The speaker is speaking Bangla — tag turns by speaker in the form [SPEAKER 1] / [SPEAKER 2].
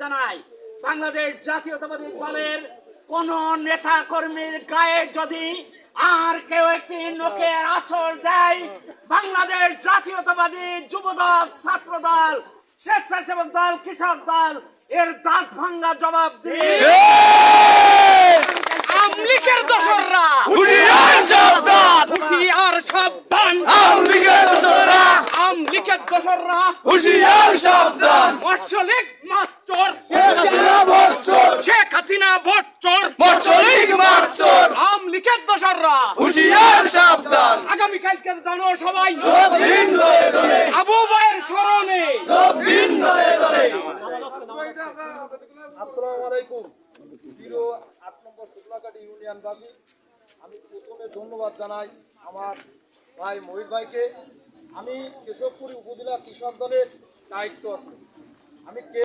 [SPEAKER 1] জানাই বাংলাদেশ জাতীয়তাবাদী দলের কোন নেতা কর্মীর গায়ে যদি আর কেউ একটি নোকের আচর দেয় বাংলাদেশ জাতীয়তাবাদী যুব দল ছাত্র দল স্বেচ্ছাসেবক দল কৃষক দল এর দাঁত ভাঙ্গা জবাব দিবে আমলিকের দোসররা।
[SPEAKER 2] হুশিয়ার সাবধান
[SPEAKER 1] হুশিয়ার সাবধান
[SPEAKER 2] আমলিগের দোসররা।
[SPEAKER 1] আমলিকের দোসররা।
[SPEAKER 2] হুশিয়ার সাবধান
[SPEAKER 1] মৎস্যলিক ভট্টর
[SPEAKER 2] মর্চলিক মারচর?
[SPEAKER 1] আমলিকের দোসররা
[SPEAKER 2] হুশিয়ার সাবধান।
[SPEAKER 1] আগামীকালকে জনসভায়
[SPEAKER 2] দিন ধরে ধরে।
[SPEAKER 1] আবু ভাইয়ের স্মরণে।
[SPEAKER 2] দিন ধরে ধরে।
[SPEAKER 3] আসসালামু আলাইকুম। প্রিয় আট নম্বর শুক্লাকাটি ইউনিয়নবাসী আমি প্রথমে ধন্যবাদ জানাই আমার ভাই মহিত ভাইকে। আমি কেশবপুরী উপজেলা কৃষক দলের দায়িত্ব আছে। আমি কে